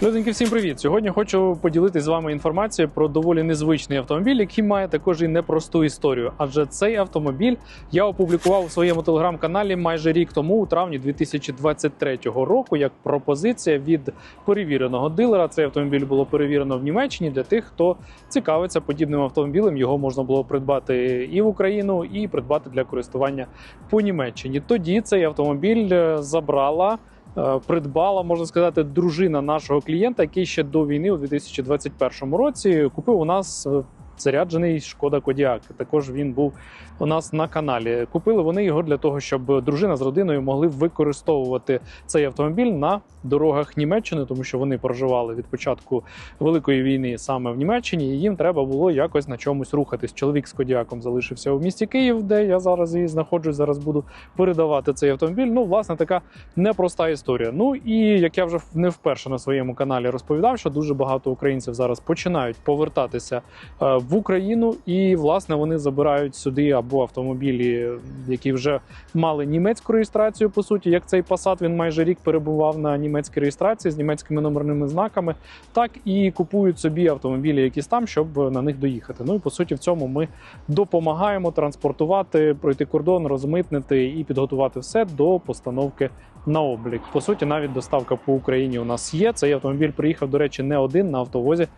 Друзеньки, всім привіт! Сьогодні хочу поділитися з вами інформацією про доволі незвичний автомобіль, який має також і непросту історію. Адже цей автомобіль я опублікував у своєму телеграм-каналі майже рік тому, у травні 2023 року, як пропозиція від перевіреного дилера. Цей автомобіль було перевірено в Німеччині для тих, хто цікавиться подібним автомобілем. Його можна було придбати і в Україну, і придбати для користування по Німеччині. Тоді цей автомобіль е, забрала. Е, Придбала, можна сказати, дружина нашого клієнта, який ще до війни, у 2021 році, купив у нас е, заряджений шкода Кодіак. Також він був у нас на каналі. Купили вони його для того, щоб дружина з родиною могли використовувати цей автомобіль на дорогах Німеччини, тому що вони проживали від початку великої війни саме в Німеччині. і їм треба було якось на чомусь рухатись. Чоловік з Кодіаком залишився у місті Київ, де я зараз і знаходжусь. Зараз буду передавати цей автомобіль. Ну, власне, така непроста історія. Ну і як я вже не вперше на своєму каналі розповідав, що дуже багато українців зараз починають повертатися е, в Україну, і власне вони забирають сюди або автомобілі, які вже мали німецьку реєстрацію. По суті, як цей Passat, він майже рік перебував на німецькій реєстрації з німецькими номерними знаками, так і купують собі автомобілі, якісь там, щоб на них доїхати. Ну і по суті, в цьому ми допомагаємо транспортувати, пройти кордон, розмитнити і підготувати все до постановки на облік. По суті, навіть доставка по Україні у нас є. Цей автомобіль приїхав, до речі, не один на автовозі.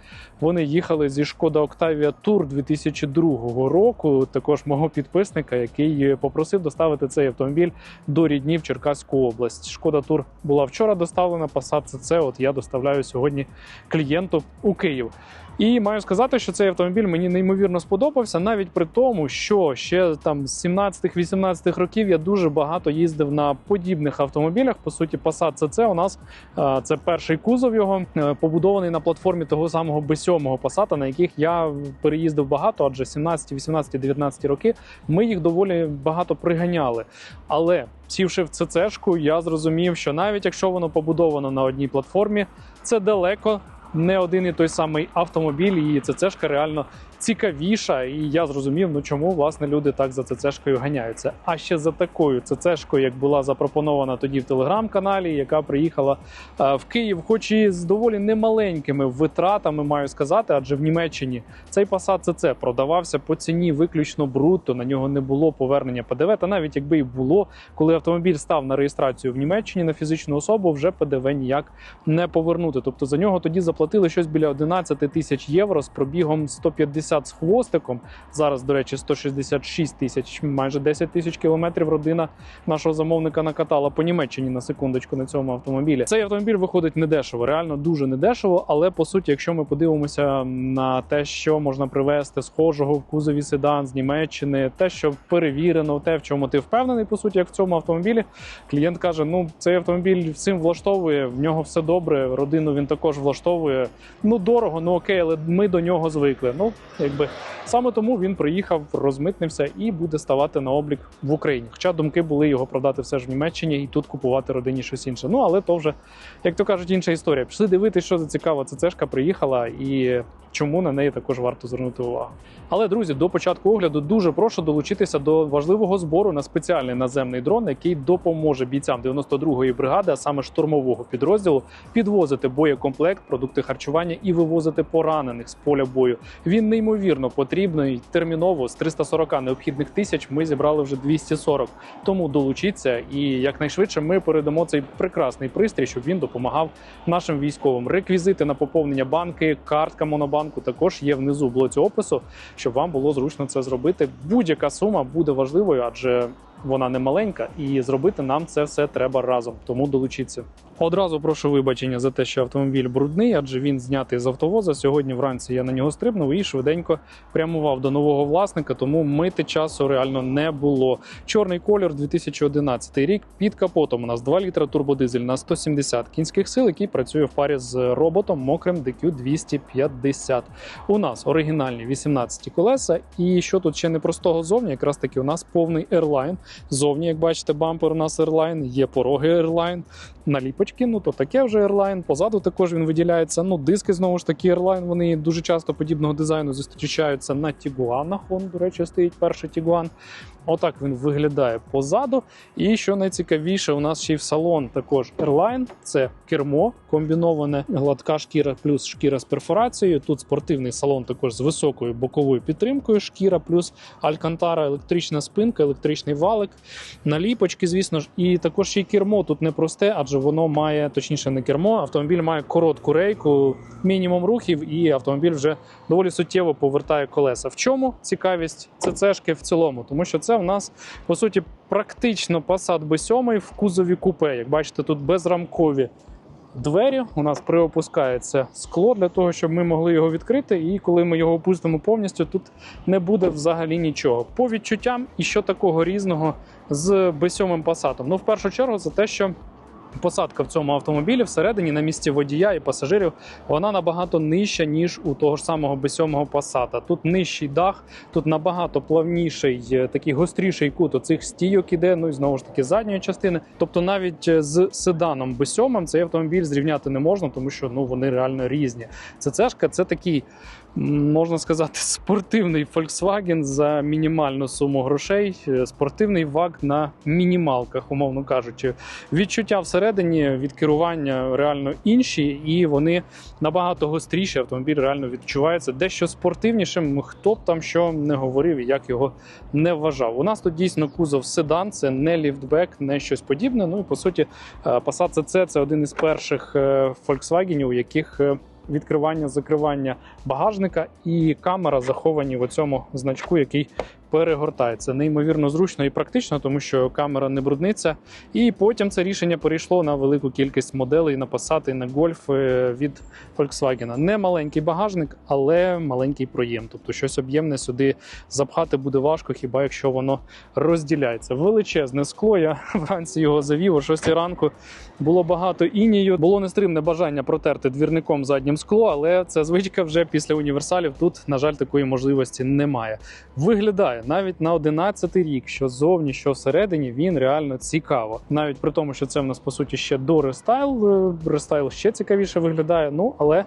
Вони їхали зі Шкода Octavia Tour 2002 року. Також мого підписника, який попросив доставити цей автомобіль до рідні в Черкаську область. Шкода Тур була вчора доставлена. Passat CC От я доставляю сьогодні клієнту у Київ. І маю сказати, що цей автомобіль мені неймовірно сподобався, навіть при тому, що ще там з 17-18 років я дуже багато їздив на подібних автомобілях. По суті, Passat CC у нас це перший кузов його е, побудований на платформі того самого B7 Passat, на яких я переїздив багато, адже 17, 18, 19 роки ми їх доволі багато приганяли. Але сівши в ЦЦшку, я зрозумів, що навіть якщо воно побудовано на одній платформі, це далеко не один і той самий автомобіль, і ЦЦшка реально цікавіша. І я зрозумів, ну чому власне люди так за ЦЦшкою ганяються. А ще за такою ЦЦшкою, як була запропонована тоді в телеграм-каналі, яка приїхала е, в Київ, хоч і з доволі немаленькими витратами, маю сказати, адже в Німеччині цей Passat CC продавався по ціні виключно брутто. На нього не було повернення ПДВ. Та навіть якби і було, коли автомобіль став на реєстрацію в Німеччині на фізичну особу, вже ПДВ ніяк не повернути. Тобто за нього тоді заплатили щось біля 11 тисяч євро з пробігом 150 з хвостиком. Зараз, до речі, 166 тисяч, майже 10 тисяч кілометрів родина нашого замовника накатала по Німеччині на секундочку на цьому автомобілі. Цей автомобіль виходить недешево, реально дуже недешево. Але по суті, якщо ми подивимося на те, що можна привезти схожого в кузові седан з Німеччини, те, що перевірено, те, в чому ти впевнений, по суті, як в цьому автомобілі, клієнт каже: ну цей автомобіль всім влаштовує, в нього все добре. Родину він також влаштовує. Ну дорого, ну окей, але ми до нього звикли. Ну якби саме тому він приїхав, розмитнився і буде ставати на облік в Україні. Хоча думки були його продати все ж в Німеччині і тут купувати родині щось інше. Ну але то вже, як то кажуть, інша історія. Пішли дивитися, що за цікава ЦЦшка приїхала і. Чому на неї також варто звернути увагу? Але друзі, до початку огляду дуже прошу долучитися до важливого збору на спеціальний наземний дрон, який допоможе бійцям 92-ї бригади, а саме штурмового підрозділу, підвозити боєкомплект, продукти харчування і вивозити поранених з поля бою. Він неймовірно потрібний терміново з 340 необхідних тисяч. Ми зібрали вже 240. Тому долучіться і якнайшвидше ми передамо цей прекрасний пристрій, щоб він допомагав нашим військовим. Реквізити на поповнення банки, картка Монобанку також є внизу в блоці опису, щоб вам було зручно це зробити. Будь-яка сума буде важливою, адже вона не маленька, і зробити нам це все треба разом. Тому долучіться. Одразу прошу вибачення за те, що автомобіль брудний, адже він знятий з автовоза. Сьогодні вранці я на нього стрибнув і швиденько прямував до нового власника, тому мити часу реально не було. Чорний колір 2011 рік. Під капотом у нас 2 літра турбодизель на 170 кінських сил, який працює в парі з роботом мокрим DQ 250. У нас оригінальні 18 колеса. І що тут ще непростого зовні, якраз таки у нас повний Airline. Зовні, як бачите, бампер у нас Airline, є пороги Airline, наліпочки, ну то таке вже Airline. Позаду також він виділяється. Ну, диски знову ж таки Airline, вони дуже часто подібного дизайну зустрічаються на Тігуанах. Honda, до речі, стоїть перший Тігуан. Отак він виглядає позаду. І що найцікавіше, у нас ще й в салон також Airline, це кермо. комбіноване гладка шкіра плюс шкіра з перфорацією. Тут спортивний салон також з високою боковою підтримкою. Шкіра плюс алькантара, електрична спинка, електричний валик, наліпочки, звісно ж, і також ще й кермо тут не просте, адже воно має точніше не кермо. Автомобіль має коротку рейку, мінімум рухів, і автомобіль вже доволі суттєво повертає колеса. В чому цікавість ЦЦшки в цілому? Тому що це в нас по суті практично Passat B7 в кузові купе. Як бачите, тут безрамкові двері. У нас приопускається скло для того, щоб ми могли його відкрити. І коли ми його опустимо повністю, тут не буде взагалі нічого. По відчуттям, і що такого різного з B7 Passat? Ну, в першу чергу, за те, що. Посадка в цьому автомобілі всередині на місці водія і пасажирів вона набагато нижча, ніж у того ж самого B7 Passat. Тут нижчий дах, тут набагато плавніший, е, такий гостріший кут оцих стійок іде. Ну і знову ж таки задньої частини. Тобто, навіть е, з седаном B7 цей автомобіль зрівняти не можна, тому що ну вони реально різні. ЦЦшка це такий. Можна сказати, спортивний Volkswagen за мінімальну суму грошей, е, спортивний ВАГ на мінімалках, умовно кажучи. Відчуття всередині від керування реально інші, і вони набагато гостріші. Автомобіль реально відчувається дещо спортивнішим. Хто б там що не говорив і як його не вважав. У нас тут дійсно кузов седан, це не ліфтбек, не щось подібне. Ну і по суті, е, Passat CC – це один із перших е, Volkswagen, у яких е, відкривання, закривання багажника і камера заховані в цьому значку, який перегортається. Неймовірно зручно і практично, тому що камера не брудниться. І потім це рішення перейшло на велику кількість моделей на Passat і на Golf е, від Volkswagen. Не маленький багажник, але маленький проєм. Тобто щось об'ємне сюди запхати буде важко, хіба якщо воно розділяється. Величезне скло. Я вранці його завів о 6 ранку. Було багато інію. Було нестримне бажання протерти двірником заднім скло, але це звичка вже після універсалів. Тут, на жаль, такої можливості немає. Виглядає навіть на 11 рік, що ззовні, що всередині, він реально цікаво. Навіть при тому, що це в нас по суті ще до рестайл. е, Рестайл ще цікавіше виглядає. Ну але,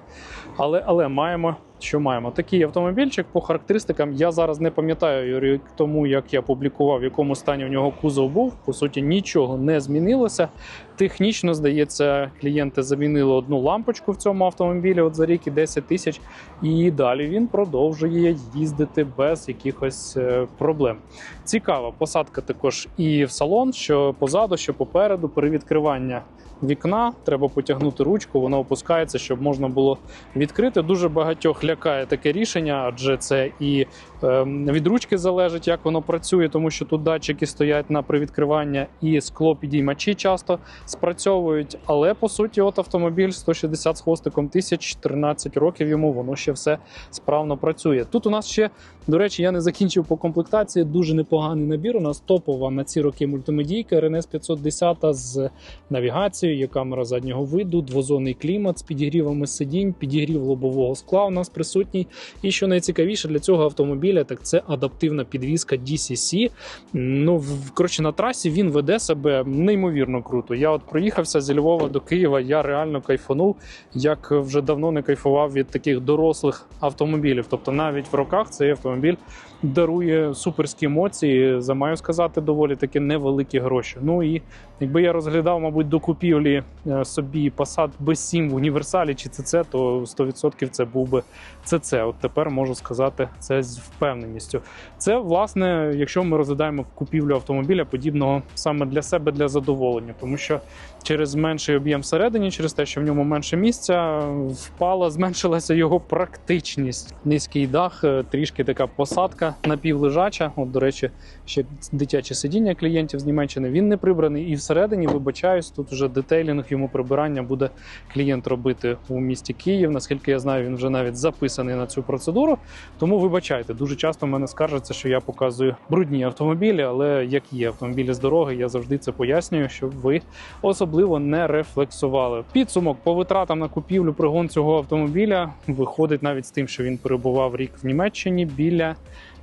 але, але маємо. Що маємо? Такий автомобільчик по характеристикам. Я зараз не пам'ятаю тому, як я публікував, в якому стані у нього кузов був. По суті, нічого не змінилося. Технічно, здається, клієнти замінили одну лампочку в цьому автомобілі от за рік і 10 тисяч. І далі він продовжує їздити без якихось е, проблем. Цікава посадка також і в салон, що позаду, що попереду, при відкривання вікна треба потягнути ручку, воно опускається, щоб можна було відкрити. Дуже багатьох лякає таке рішення, адже це і е, від ручки залежить, як воно працює, тому що тут датчики стоять на привідкривання і скло підіймачі часто спрацьовують. Але по суті, от автомобіль 160 з хвостиком тисяч, 13 років йому воно ще все справно працює. Тут у нас ще, до речі, я не закінчив по комплектації. Дуже непоганий набір. У нас топова на ці роки мультимедійка RNS 510 з навігацією, є камера заднього виду, двозонний клімат з підігрівами сидінь, підігрів лобового скла у нас присутній. І що найцікавіше для цього автомобіля, так це адаптивна підвізка DCC. Ну, коротше, на трасі він веде себе неймовірно круто. Я от проїхався зі Львова до Києва, я реально кайфанув, як вже давно не кайфував від таких дорослих автомобілів. Тобто навіть в роках цей автомобіль дарує суперські емоції, за маю сказати, доволі таки невеликі гроші. Ну і якби я розглядав, мабуть, до купівлі е, собі Passat B7 в універсалі чи CC, то 100% це був би CC. От тепер можу сказати це з впевненістю. Це власне, якщо ми розглядаємо купівлю автомобіля, подібного саме для себе для задоволення, тому що через менший об'єм всередині, через те, що в ньому менше місця, впала, зменшилася його практичність. Низький дах, е, трішки така посадка напівлежача. От, до речі, ще дитяче сидіння клієнтів з Німеччини. Він не прибраний. І всередині, вибачаюсь, тут вже детейлінг йому прибирання буде клієнт робити у місті Київ. Наскільки я знаю, він вже навіть записаний на цю процедуру. Тому вибачайте, дуже часто мене скаржаться, що я показую брудні автомобілі, але як є автомобілі з дороги, я завжди це пояснюю, щоб ви особливо не рефлексували. Підсумок по витратам на купівлю пригон цього автомобіля виходить навіть з тим, що він перебував рік в Німеччині біля.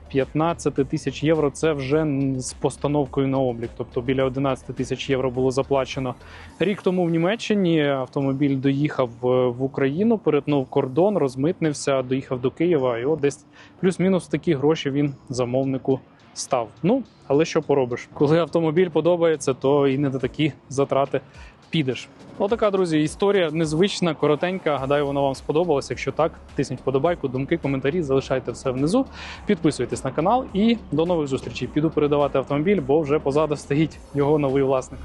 15 тисяч євро це вже з постановкою на облік. Тобто біля 11 тисяч євро було заплачено рік тому в Німеччині. Автомобіль доїхав е, в Україну, перетнув кордон, розмитнився, доїхав до Києва. І от десь плюс-мінус такі гроші він замовнику став. Ну але що поробиш, коли автомобіль подобається, то і не на такі затрати підеш. Отака, друзі, історія незвична, коротенька. Гадаю, вона вам сподобалася. Якщо так, тисніть вподобайку, думки, коментарі, залишайте все внизу. Підписуйтесь на канал і до нових зустрічей. Піду передавати автомобіль, бо вже позаду стоїть його новий власник.